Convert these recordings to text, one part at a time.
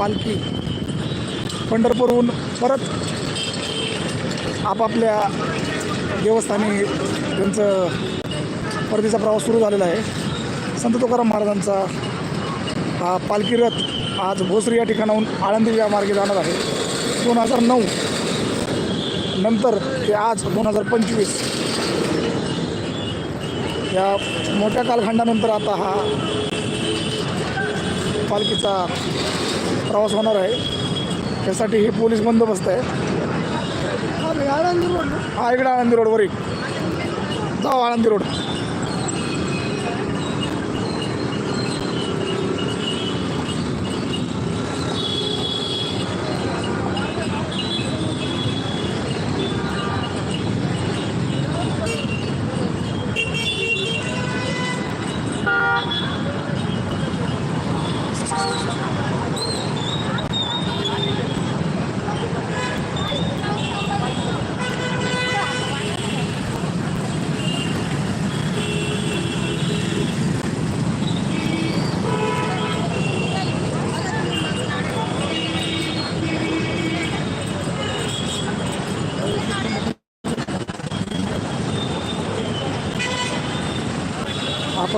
पालखी पंढरपूरहून परत आपापल्या देवस्थानी त्यांचं परतीचा प्रवास सुरू झालेला आहे. संत तुकाराम महाराजांचा हा पालखी रथ आज भोसरी या ठिकाणाहून आळंदी या मार्गे जाणार आहे. दोन हजार नऊ नंतर ते आज दोन हजार पंचवीस या मोठ्या कालखंडानंतर आता हा पालखीचा प्रवास होणार आहे. त्यासाठी हे पोलीस बंदोबस्त आहे. हा इकडे आळंदी रोडवर एक जाऊ आळंदी रोड.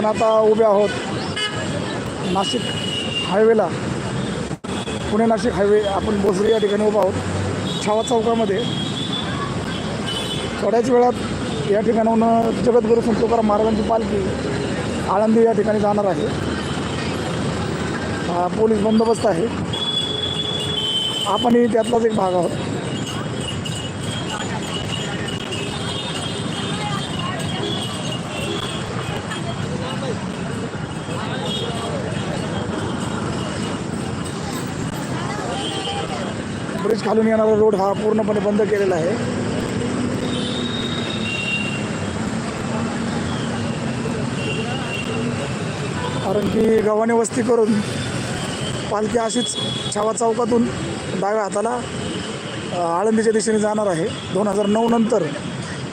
आपण आता उभे आहोत नाशिक हायवेला. पुणे नाशिक हायवे आपण बोसरी या ठिकाणी उभा आहोत. छावा चौकामध्ये. थोड्याच वेळात या ठिकाणाहून जगद्गुरू संत तुकाराम महाराजांची पालखी आळंदी या ठिकाणी जाणार आहे. पोलीस बंदोबस्त आहे. आपणही त्यातलाच एक भाग आहोत. खालून येणारा रोड हा पूर्णपणे बंद केलेला आहे. कारण की गव्हाने वस्ती करून पालखी अशीच छावा चौकातून डाव्या हाताला आळंदीच्या दिशेने जाणार आहे. दोन हजार नऊ नंतर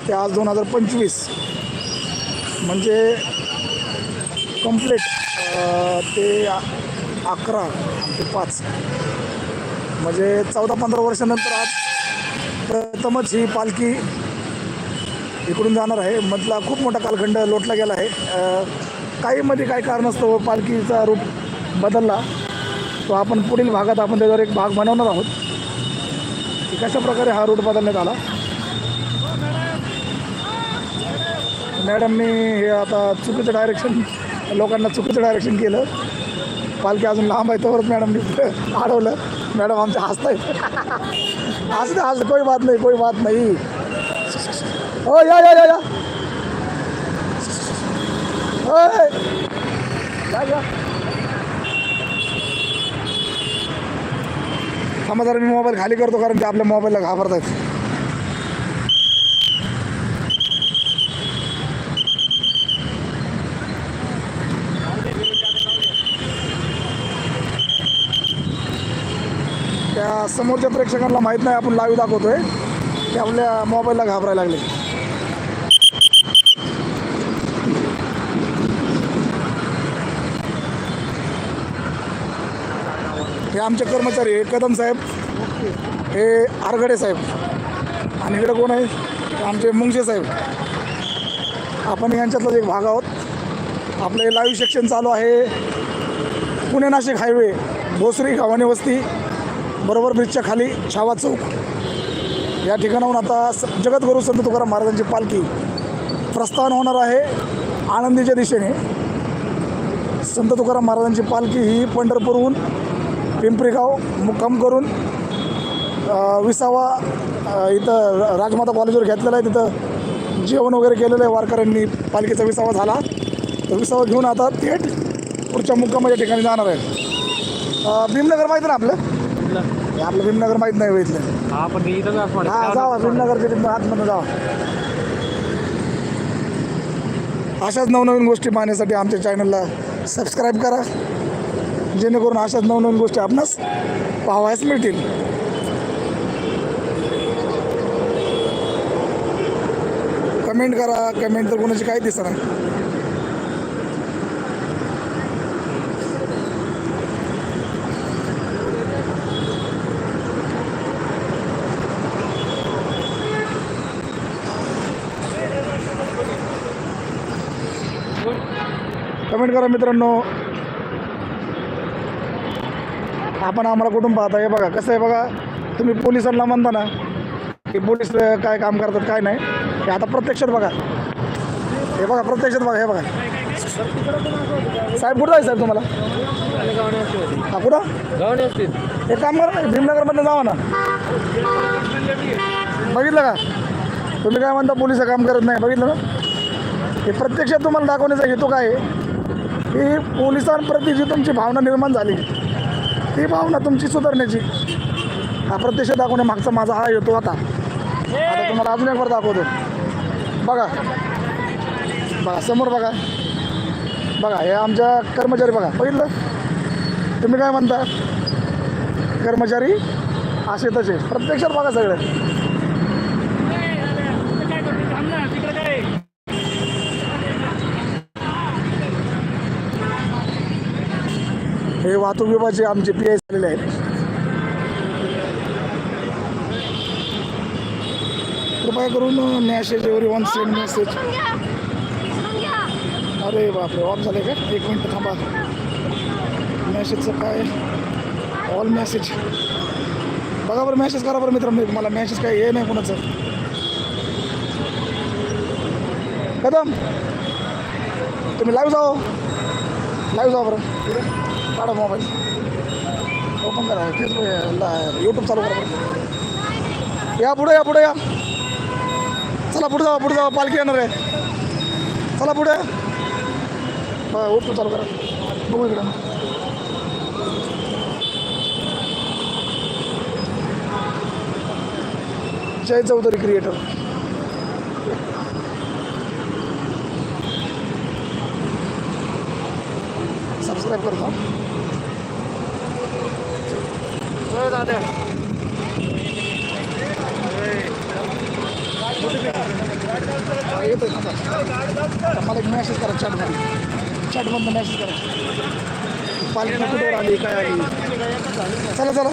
ते आज दोन हजार पंचवीस. म्हणजे कंप्लीट ते अकरा ते पाच. म्हणजे चौदा पंधरा वर्षानंतर आज प्रथमच ही पालखी इकडून जाणार आहे. मधला खूप मोठा कालखंड लोटला गेला आहे. काही मध्ये काही कारणास्तव पालखीचा रूप बदलला. तो आपण पुढील भागात आपण त्याच्यावर एक भाग बनवणार आहोत. की कशा प्रकारे हा रूट बदलण्यात आला? मॅडमनी हे आता चुकीचं डायरेक्शन लोकांना चुकीचं डायरेक्शन केलं. पालखी अजून लांब आहे तोवरच मॅडमनी अडवलं मॅडम आमच्या हसतायत हसते हसते कोई बात नाही कोई बात नाही. हो या या या या. होय. या या. थांबा जरा मी मोबाईल खाली करतो कारण ते आपल्या मोबाईलला घाबरत आहेत त्या समोरच्या प्रेक्षकांना माहीत नाही आपण लाईव्ह दाखवतोय. ते आपल्या मोबाईलला घाबरायला लागले. हे आमचे कर्मचारी हे कदम साहेब. हे आरगडे साहेब. आणि इकडे कोण आहे? हे आमचे मुंगशे साहेब. आपण यांच्यातलाच एक भाग आहोत. आपलं हे लाईव्ह सेक्शन चालू आहे. पुणे नाशिक हायवे भोसरी गावाने वस्ती. बरोबर ब्रिजच्या खाली छावा चौक. या ठिकाणाहून आता स जगद्गुरू संत तुकाराम महाराजांची पालखी प्रस्थान होणार आहे आनंदीच्या दिशेने. संत तुकाराम महाराजांची पालखी ही पंढरपूरहून पिंपरीगाव मुक्काम करून विसावा इथं राजमाता कॉलेजवर घेतलेला आहे. तिथं जेवण वगैरे केलेलं आहे. वारकऱ्यांनी पालखीचा विसावा झाला. तर विसावा घेऊन आता थेट पुढच्या मुक्कामाच्या ठिकाणी जाणार आहे. भीमनगर माहिती ना आपलं? हे आपलं भीमनगर माहीत नाही हो इथलं. हा पण इथं असं हा जावा भीमनगरच्या तिथं आतमध्ये जावा. अशाच नवनवीन गोष्टी पाहण्यासाठी आमच्या चॅनलला सबस्क्राईब करा. जेणेकरून अशाच नवनवीन गोष्टी आपणास पाहावयास मिळतील. कमेंट करा. कमेंट तर कोणाची काही दिसणार कमेंट करा मित्रांनो. आपण आम्हाला कुठून पाहता? हे बघा कसं आहे बघा तुम्ही पोलिसांना म्हणता ना की पोलीस काय काम करतात काय नाही. हे आता प्रत्यक्षात बघा. हे बघा प्रत्यक्षात बघा हे बघा. साहेब कुठं आहे साहेब तुम्हाला? हा कुठं? हे एक काम करा ना भीमनगरमधनं जावा ना. बघितलं का? तुम्ही काय म्हणता पोलीस काम करत नाही बघितलं ना? हे प्रत्यक्षात तुम्हाला दाखवण्याचा हेतू काय आहे? की पोलिसांप्रती जी तुमची भावना निर्माण झाली ती भावना तुमची सुधारण्याची. हा प्रत्यक्ष मागचा माझा हा येतो आता आता तुम्हाला अजून एक वर दाखवतो. बघा. बघा समोर बघा. बघा हे आमच्या कर्मचारी बघा. बघितलं? तुम्ही काय म्हणता? कर्मचारी असे तसे. प्रत्यक्षात बघा सगळं. वाहतूक विभागाचे आमचे पी आय झालेले आहेत. कृपया करून message every one send message अरे बापरे ऑफ झाले का? एक मिनिट थांबा. मॅसेजचं काय? ऑल मॅसेज बघा बरं मॅसेज करा बरं मित्रांनो मला मॅसेज काय हे नाही कोणाचं. कदम. तुम्ही लाईव्ह जाओ. लाईव्ह जाओ बरं. काढा मोबाईल. ओपन करा फेसबुक यूट्यूब चालू करा. या पुढे या पुढे या. चला पुढे जावा पुढे जावा पालखी येणार आहे. चला पुढे. यूट्यूब चालू करा. बघू इकडं. जय चौधरी क्रिएटर सबस्क्राईब करतो दादा येतो मला एक मेसेज करा चॅटमध्ये चॅटमधनं मेसेज करा. पालखी कुठवर आली काय आली? चला चला.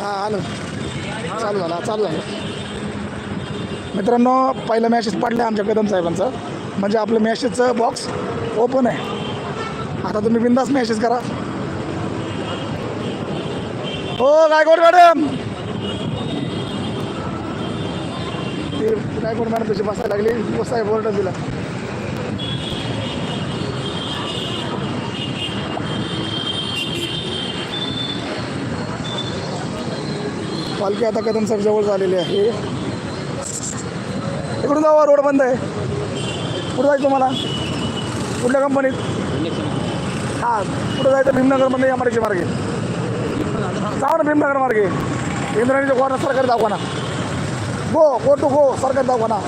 हां आलो. चालू झाला चालू झालं. मित्रांनो पहिलं मॅसेज पडलं आमच्या कदम साहेबांचं. म्हणजे आपलं मॅसेजचं बॉक्स ओपन आहे. आता तुम्ही बिंदास मॅसेज करा. हो गायकवाड मॅडम! नाही गायकवाड मॅडम तशी बसायला लागली. बसाय बोर्ड दिला. पालखी आता कदम साहेब जवळ झालेली आहे. इकडून जावा रोड बंद आहे. कुठं जायचं तुम्हाला? कुठल्या कंपनीत हां कुठं जायचं? भीमनगरमध्ये या आर मार्गे. जाऊ ना भीमनगर मार्गे. इंद्राणीच्या गोरा सरकारी ना गो गो टू गो सरकारी दवाखाना.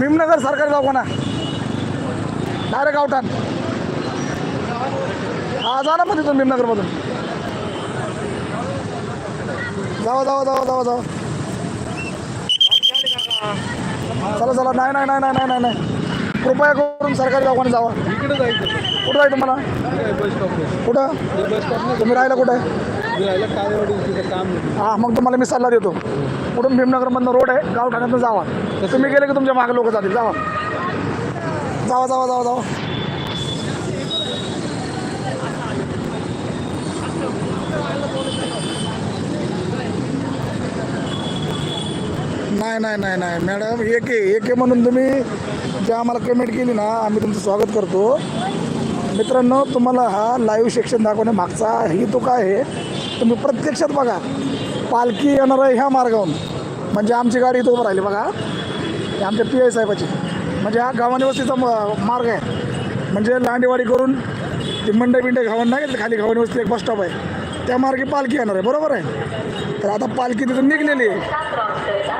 भीमनगर सरकारी दवाखाना. डायरेक्ट आवठाण हा जा ना मग तिथून भीमनगरमधून. जावा जावा जावा जावा जावा. चला चला नाही नाही नाही नाही नाही नाही. कृपया करून सरकारी दवाखान्यात जावा. कुठं जायचं मला कुठं? तुम्ही राहिला कुठं तिथं काम नाही. हां मग तुम्हाला मी सल्ला देतो. कुठून भीमनगरमधनं रोड आहे गावठाण्यातनं जावा. तुम्ही गेले की तुमच्या मागे लोक जातील. जावा. जावा जावा जावा जावा. नाही नाही नाही नाही. मॅडम एक आहे एक आहे म्हणून तुम्ही जे आम्हाला कमेंट केली ना आम्ही तुमचं स्वागत करतो. मित्रांनो तुम्हाला हा लाईव्ह सेक्शन दाखवण्यामागचा हेतू काय आहे? तुम्ही प्रत्यक्षात बघा पालखी येणार आहे ह्या मार्गावरून. म्हणजे आमची गाडी इथं उभं राहिली बघा. हे आमच्या पी आय साहेबाची. म्हणजे हा गावानिवस्तीचा म- मार्ग आहे. म्हणजे लांडेवाडी करून ते मंडे बिंडे घावन नाही का, खाली घावानी वस्ती एक बस स्टॉप आहे. त्या मार्गे पालखी येणार आहे बरोबर आहे? तर आता पालखी तिथून निघलेली आहे.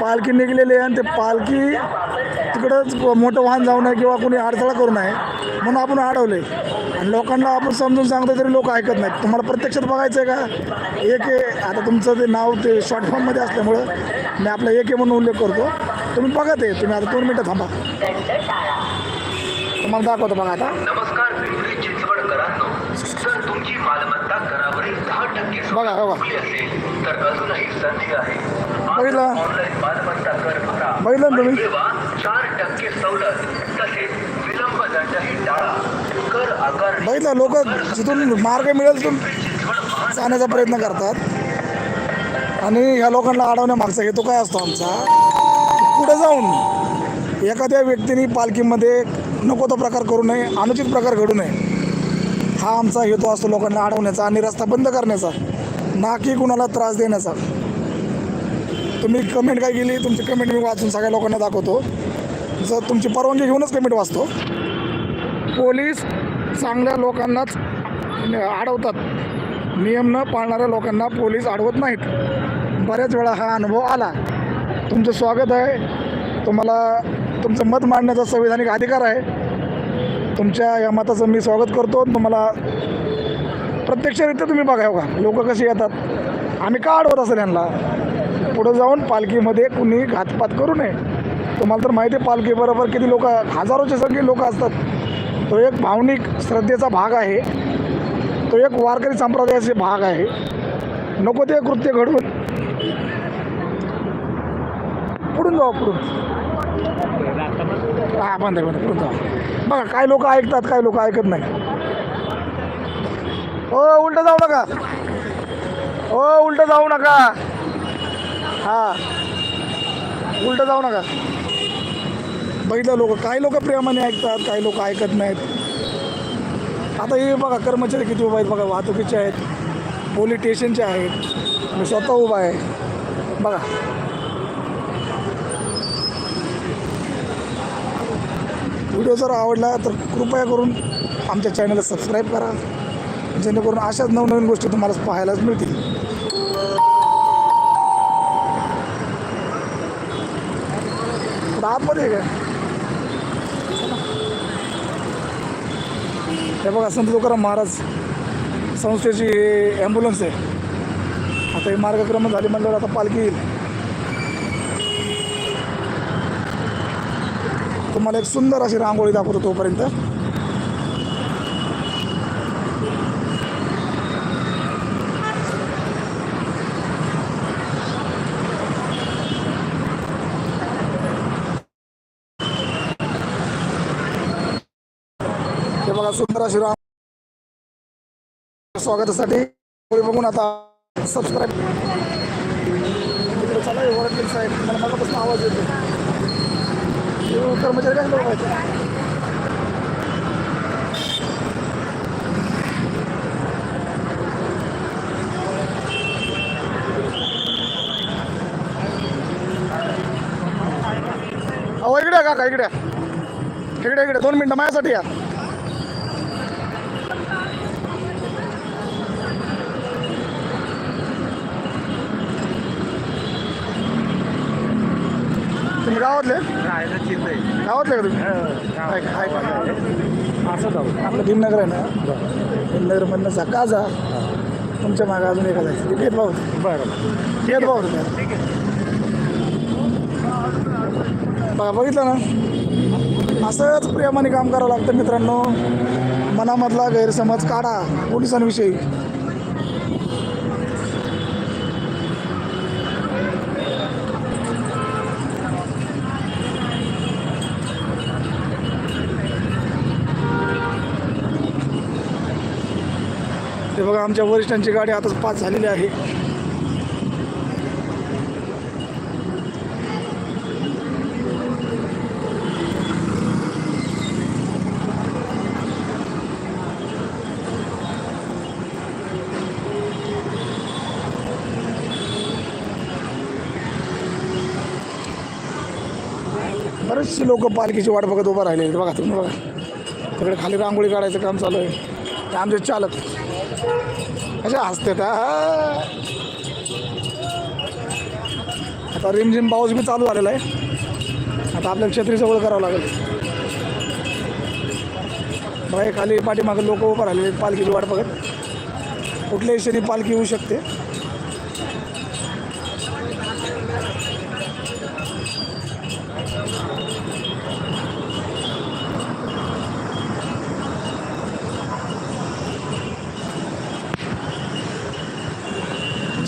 पालखी निघलेली आहे आणि ते पालखी तिकडंच मोठं वाहन जाऊ नये किंवा कोणी अडथळा करू नये. म्हणून आपण अडवले. आणि लोकांना आपण समजून सांगतो तरी लोक ऐकत नाहीत. तुम्हाला प्रत्यक्षात बघायचं आहे का? एक आता तुमचं ते नाव ते शॉर्ट फॉर्ममध्ये असल्यामुळं मी आपला एक म्हणून उल्लेख करतो. तुम्ही बघत आहे तुम्ही आता दोन मिनटं थांबा. तुम्हाला दाखवतो बघा आता. नमस्कार पिंपरी चिंचवडकरांनो. जर तुमची मालमत्ता करावरील दहा टक्के बघा, बघा. असेल तर अजूनही संधी आहे. बघितलं? बघितलं ना तुम्ही? चार टक्के सवलत तसेच बघितलं लोक जिथून मार्ग मिळेल तिथून जाण्याचा प्रयत्न करतात. आणि ह्या लोकांना अडवण्यामागचा हेतू काय असतो आमचा? पुढे जाऊन एखाद्या व्यक्तीने पालखीमध्ये नको तो प्रकार करू नये अनुचित प्रकार घडू नये. हा आमचा हेतू असतो लोकांना अडवण्याचा आणि रस्ता बंद करण्याचा ना की कुणाला त्रास देण्याचा. तुम्ही कमेंट काय केली? तुमची कमेंट मी वाचून सगळ्या लोकांना दाखवतो. जर तुमची परवानगी घेऊनच कमेंट वाचतो. पोलीस चांगल्या लोकांनाच अडवतात. नियम न पाळणाऱ्या लोकांना पोलीस अडवत नाहीत. बऱ्याच वेळा हा अनुभव आला. तुमचं स्वागत आहे. तुम्हाला तुमचं मत मांडण्याचा संविधानिक अधिकार आहे. तुमच्या या मताचं मी स्वागत करतो. तुम्हाला प्रत्यक्षरित्या तुम्ही बघा हो का? लोक कशी येतात? आम्ही का अडवत असेल यांना? पुढं जाऊन पालखीमध्ये कुणी घातपात करू नये. तुम्हाला तर माहिती आहे पालखीबरोबर किती लोक हजारोच्या संख्ये लोक असतात. तो एक भावनिक श्रद्धेचा भाग आहे. तो एक वारकरी संप्रदायाचे भाग आहे. नको ते कृत्य घडवून. पुढून जाऊ पुढून. हा बंद बंद पुढून जाऊ. बघा काय लोक ऐकतात काय लोक ऐकत नाही. हो उलट जाऊ नका. हो उलट जाऊ नका. हा. उलट जाऊ नका. बघितलं लोक. काही लोक प्रेमाने ऐकतात काही लोक ऐकत नाहीत. आता हे बघा कर्मचारी किती उभा आहेत बघा वाहतुकीचे आहेत पोलीस स्टेशनचे आहेत मी स्वतः उभा आहे. बघा. व्हिडिओ जर आवडला तर कृपया करून आमच्या चॅनलला सबस्क्राईब करा. जेणेकरून अशाच नवनवीन गोष्टी तुम्हाला पाहायलाच मिळतील. आतमध्ये काय हे बघा संत तुकाराम महाराज संस्थेची हे ॲम्ब्युलन्स आहे. आता हे मार्गक्रमण झाली म्हणल्यावर आता पालखी येईल. तुम्हाला एक सुंदर अशी रांगोळी दाखवतो तोपर्यंत. हे स्वागतासाठी रांगोळी बघून आता सबस्क्राईब इकडे चला हे साहेब मला मगापासून आवाज येतो कर्मचारी काय बघायचं? आहेत अहो इकडे या काका इकडे या. इकडे इकडे. दोन मिनटं माझ्यासाठी या. तुम्ही गावातले? गावातले का तुम्ही? आहे का- आहे का? असं जाऊ. आपलं भीमनगर आहे ना? भीमनगरमधनं सकाळ जा. तुमच्या मागे अजून एका जायचं भाऊ बरं. येत भाऊ बघा बघितलं ना? असंच प्रेमाने काम करावं लागतं मित्रांनो. मनामधला गैरसमज काढा. पोलिसांविषयी. आमच्या वरिष्ठांची गाडी आताच पास झालेली आहे. बरेचसे लोक पालखीची वाट बघत उभं राहिले बघा तुम्ही बघा. तिकडे खाली रांगोळी काढायचं काम चालू आहे. आमचे चालक. अशा हसते का? आता रिमझिम पाऊस बी चालू झालेला आहे. आता आपल्याला छत्री जवळ करावं लागेल. बघा खाली पाठीमागं लोक उभं राहिले पालखीची वाट बघत. कुठल्याही क्षणी पालखी येऊ शकते.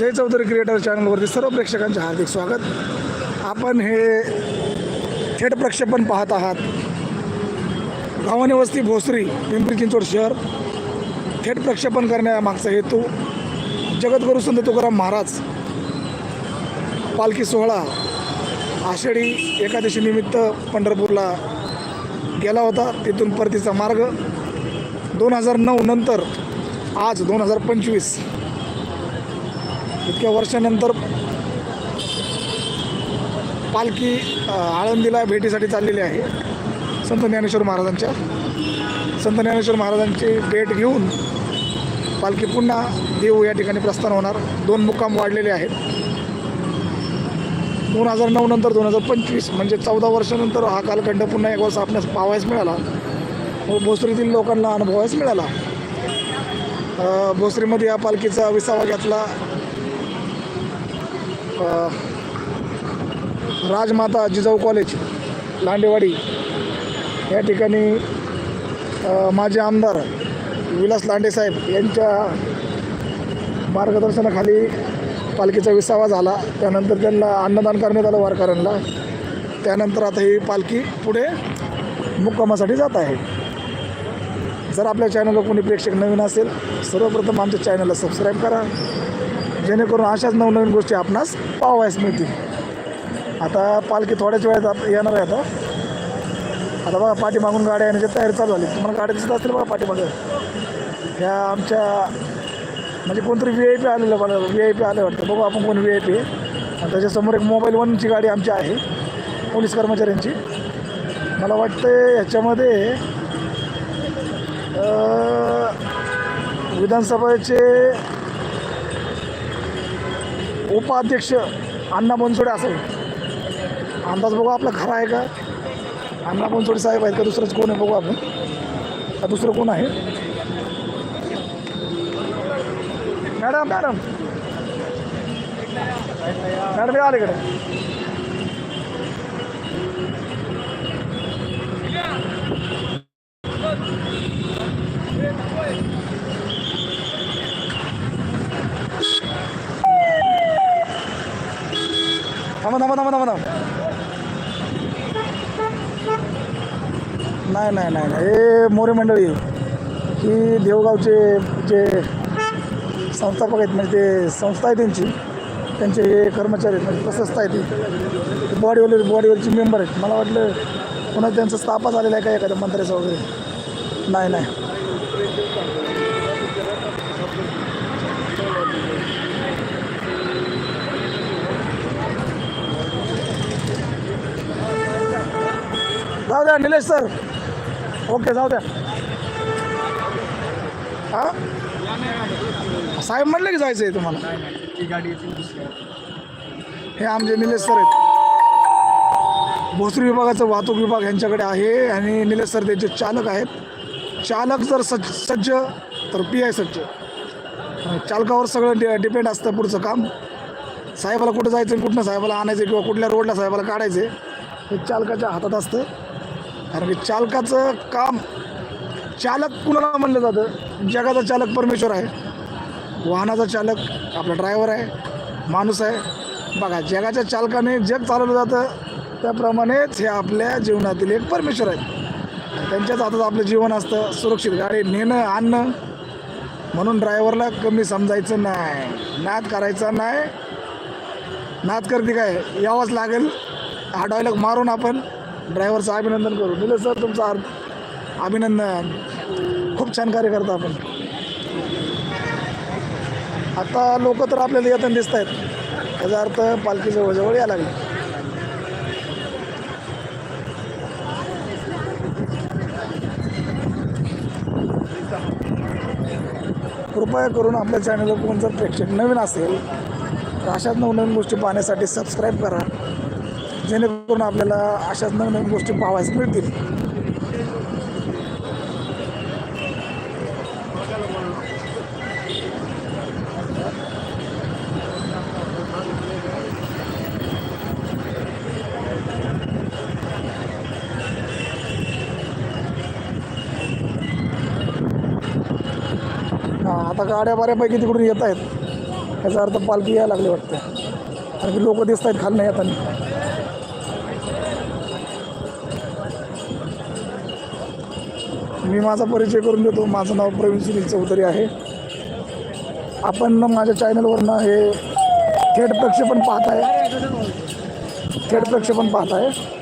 जय चौधरी क्रिएटर चॅनलवरती सर्व प्रेक्षकांचे हार्दिक स्वागत. आपण हे थेट प्रक्षेपण पाहत आहात. गावाने वस्ती भोसरी पिंपरी चिंचवड शहर. थेट प्रक्षेपण करण्यामागचा हेतू जगद्गुरू संत तुकाराम महाराज पालखी सोहळा आषाढी एकादशी निमित्त पंढरपूरला गेला होता. तिथून परतीचा मार्ग. दोन हजार नऊ नंतर आज दोन हजार पंचवीस इतक्या वर्षानंतर पालखी आळंदीला भेटीसाठी चाललेली आहे. संत ज्ञानेश्वर महाराजांच्या. संत ज्ञानेश्वर महाराजांची भेट घेऊन पालखी पुन्हा देऊ या ठिकाणी प्रस्थान होणार. दोन मुक्काम वाढलेले आहेत. दोन हजार नऊ नंतर दोन हजार पंचवीस म्हणजे चौदा वर्षानंतर हा कालखंड पुन्हा एक वर्ष आपल्यास पाहायला मिळाला. व भोसरीतील लोकांना अनुभवायच मिळाला. भोसरीमध्ये या पालखीचा विसावा घेतला. राजमाता जिजाऊ कॉलेज लांडेवाडी. या ठिकाणी अ, माजी आमदार विलास लांडेसाहेब यांच्या मार्गदर्शनाखाली पालखीचा विसावा झाला. त्यानंतर त्यांना अन्नदान करण्यात आलं वारकऱ्यांना. त्यानंतर आता ही पालखी पुढे मुक्कामासाठी जात आहे. जर आपल्या चॅनलला कोणी प्रेक्षक नवीन असेल सर्वप्रथम आमच्या चॅनलला सबस्क्राईब करा. जेणेकरून अशाच नवनवीन गोष्टी आपणास पाहावयास मिळतील. आता पालखी थोड्याच वेळात आप- येणार आहे आता. आता बघा पाठीमागून गाड्या येण्याची तयारी चालू झाली. तुम्हाला गाड्या दिसत असतील बघा पाठीमागं. ह्या आमच्या म्हणजे कोणतरी व्ही आय पी आलेलं बघा व्ही आय पी आलं वाटतं. बघू आपण कोण व्ही आय पी आणि त्याच्यासमोर एक मोबाईल वनची गाडी आमची आहे पोलीस कर्मचाऱ्यांची. मला वाटतं ह्याच्यामध्ये विधानसभेचे उपाध्यक्ष अण्णा बनसोडे असेल अंदाज बघू आपला खरा आहे का? अण्णा बनसोडे साहेब आहेत का? दुसरंच कोण आहे बघू आपण. का दुसरं कोण आहे? Madam madam. मॅडम या अलीकडे. थांबा थांबा थांबा थांबा थांबा नाही नाही नाही नाही. हे मोरे मंडळी ही देवगावचे जे संस्थापक आहेत म्हणजे ते संस्था आहे त्यांची त्यांचे हे कर्मचारी आहेत म्हणजे प्रशस्त आहे ती. बॉडीवर बॉडीवरची मेंबर आहेत. मला वाटलं पुन्हा त्यांचा स्थापा झालेला आहे का एखाद्या मंत्र्याचा वगैरे? नाही नाही. जाऊ द्या निलेश सर. ओके जाऊ द्या. हां? साहेब म्हटलं की जायचं आहे तुम्हाला. हे आमचे निलेश सर आहेत. भोसरी विभागाचं वाहतूक विभाग यांच्याकडे आहे आणि निलेश सर त्यांचे चालक आहेत. चालक जर सज्ज सज्ज तर पी आय सज्ज. चालकावर सगळं डि डिपेंड असतं पुढचं काम. साहेबाला कुठं जायचं कुठनं साहेबाला आणायचं किंवा कुठल्या रोडला साहेबाला काढायचं हे चालकाच्या हातात असतं. कारण की चालकाचं काम. चालक कुणाला म्हणलं जातं? जगाचा चालक परमेश्वर आहे. वाहनाचा चालक आपला ड्रायव्हर आहे. माणूस आहे. बघा जगाच्या चालकाने जग चालवलं जातं. त्याप्रमाणेच हे आपल्या जीवनातील एक परमेश्वर आहे. त्यांच्याच हातात आपलं जीवन असतं. सुरक्षित गाडी नेणं आणणं. म्हणून ड्रायव्हरला कमी समजायचं नाही. नाद करायचा नाही. नाद करते काय? यावंच लागेल. हा डायलॉग मारून आपण ड्रायव्हरचं अभिनंदन करू. दिलं सर तुमचं अर्थ अभिनंदन. खूप छान कार्य करता आपण. आता लोक तर आपल्याला येताना दिसत आहेत याचा अर्थ पालखी जवळजवळ यायला लागली. कृपया करून आपल्या चॅनलवर कोण जर प्रेक्षक नवीन असेल तर अशाच नवनवीन गोष्टी पाहण्यासाठी सबस्क्राईब करा. जेणेकरून आपल्याला अशाच नवनवीन गोष्टी पाहायला मिळतील. हां आता गाड्या बऱ्यापैकी तिकडून येत आहेत. याचा अर्थ पालखी यायला लागली वाटतं. कारण की लोक दिसत आहेत खाली येताना. मी माझा परिचय करून देतो. माझं नाव प्रवीण सुनील चौधरी आहे. आपण माझ्या चॅनलवरनं हे थेट प्रक्षेपण पाहत आहे. थेट प्रक्षेपण पाहत आहे.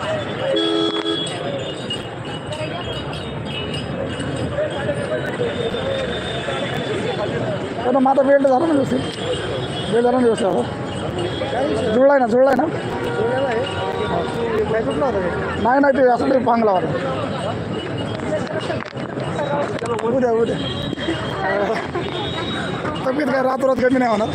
माहिती नाही पण माझा बेल्ट झाला ना व्यवस्थित बेल्ट झाला ना व्यवस्थित आता जुळलाय ना जुळलाय ना नाही नाही ते असं तरी पांगला होता उद्या उद्या अं, तब्येत काय रातोरात कमी नाही होणार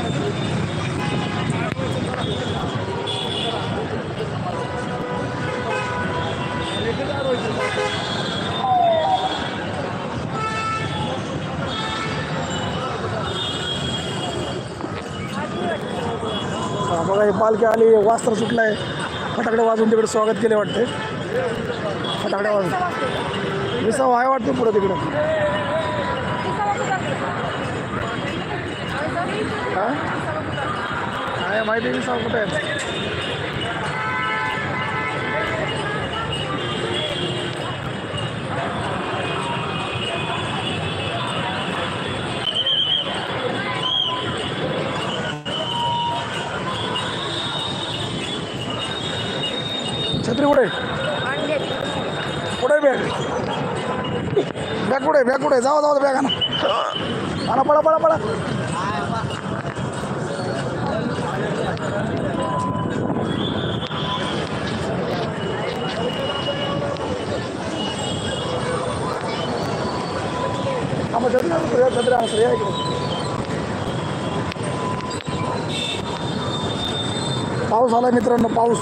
हा, बघा ही पालखी आली वास्त्र सुटलं आहे फटाकडे वाजून तिकडे स्वागत केले वाटते. फटाकडे वाजून. विसाव आहे वाटतं पुढं तिकडं? हा? आहे माहिती विसाव कुठे आहे. छत्री कुठे? कुठे बॅग? बॅग कुठे? बॅग कुठे? जावा जावा बॅग आणा सर, या इकडे. पाऊस आला मित्रांनो पाऊस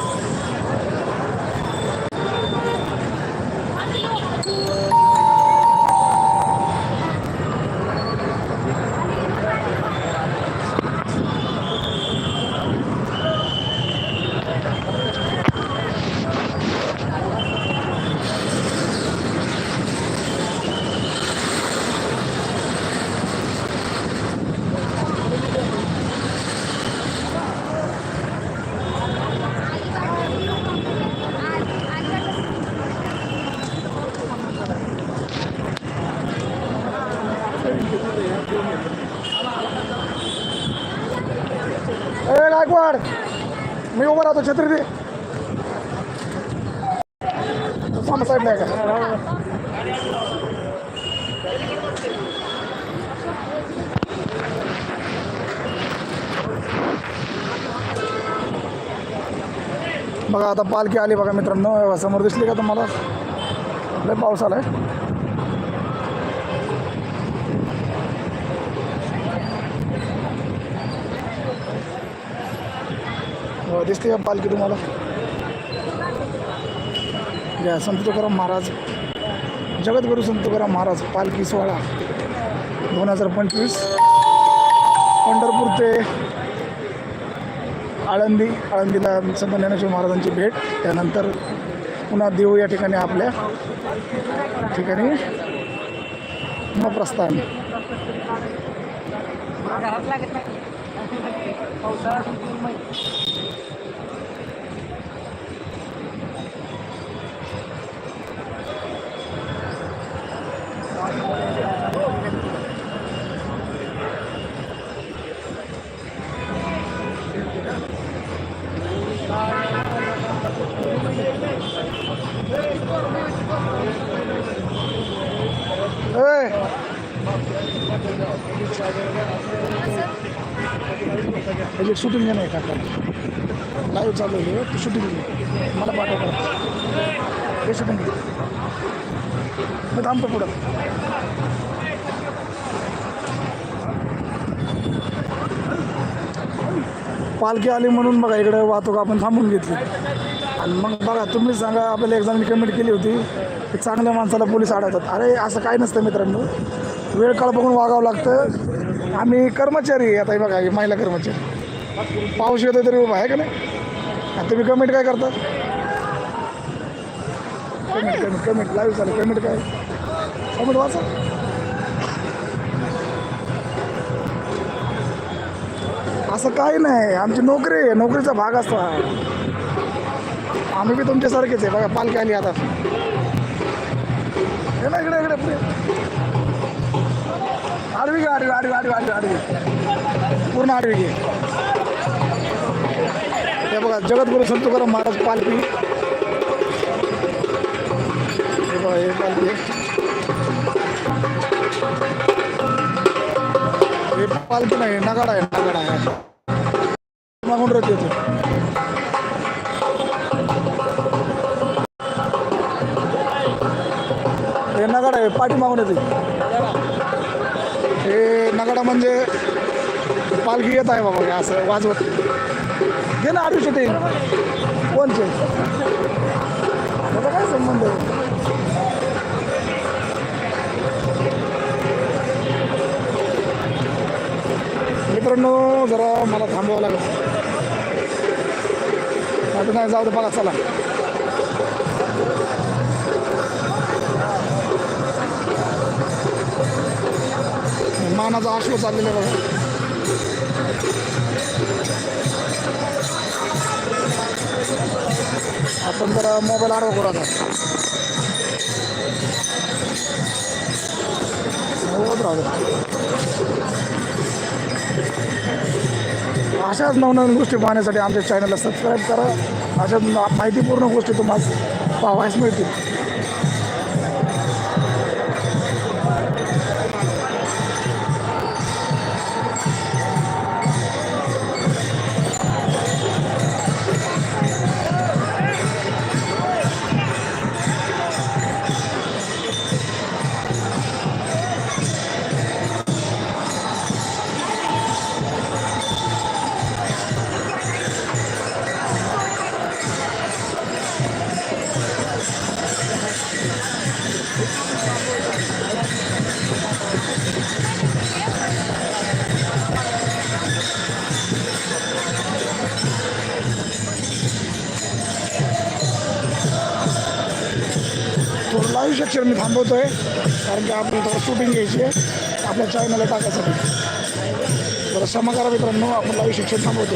ए गायकवाड मी छत्री. दे का? बघा आता पालखी आली बघा मित्रांनो. समोर दिसली का तुम्हाला? लय पाऊस आलाय. हो, दिसते का पालखी तुम्हाला. या संत तुकाराम महाराज जगद्गुरु संत तुकाराम महाराज पालखी सोहळा दोन हजार पंचवीस पंढरपूर ते आळंदी आळंदीला संत ज्ञानेश्वर महाराजांची भेट. त्यानंतर पुन्हा देऊ या ठिकाणी आपल्या ठिकाणी पुन्हा प्रस्थान ए! त्याची शूटिंग नाही काका लाईव्ह चालू आहे. ते शूटिंग मला पाठव हे शूटिंग मी थांबतो पुढं. पालखी आली म्हणून बघा इकडे वाहतूक आपण थांबून घेतली. आणि मग बघा तुम्ही सांगा आपल्याला एक जणांनी कमेंट केली होती की चांगल्या माणसाला पोलीस अडवतात अरे असं काय नसतं मित्रांनो. वेळ काळ बघून वागावं लागतं. आम्ही कर्मचारी आता हे बघा हे महिला कर्मचारी. पाऊस येतो तरी उभा आहे का नाही? आता तुम्ही कमेंट काय करता? कमेंट कमेंट कमेंट लाईव्ह चालेल कमेंट काय? कमेंट वाचा? असं काही नाही. आमची नोकरी आहे. नोकरीचा भाग असतो हा. आम्ही बी तुमच्यासारखेच आहे. बघा पालखी आली आता. हे ना इकडे इकडे. आडवी घे आडवी आडवी आडवी आडवी आडवी. पूर्ण आडवी घे. हे बघा जगद्गुरु संत तुकाराम महाराज पालखी. हे बघा हे पालखी. हे पालखी नाही नगाडा आहे नगाडा आहे. मागून राहते हे नगाडा आहे पाठी मागून येते हे नगाडा म्हणजे पालखी येत आहे बाबा हे असं वाजवत. घे ना आयुष्य ते. कोणचे? त्याचा काय संबंध आहे मित्रांनो जरा मला थांबावं लागेल. आता नाही जाऊ दे बघा चला. मानाचा आश्व चाललेला आहे. बघा आपण तर मोबाईल आडवा करू आता. होत राहू अशाच नवनवीन गोष्टी पाहण्यासाठी आमच्या चॅनलला सबस्क्राईब करा. अशा माहितीपूर्ण गोष्टी तुम्हाला पाहायस मिळतील. त्या की थोडं शूटिंग घ्यायची आहे. आपल्या चॅनलला टाकायसाठी बरं क्षमा करा मित्रांनो आपण लाईव्ह शिक्षण थांबवतो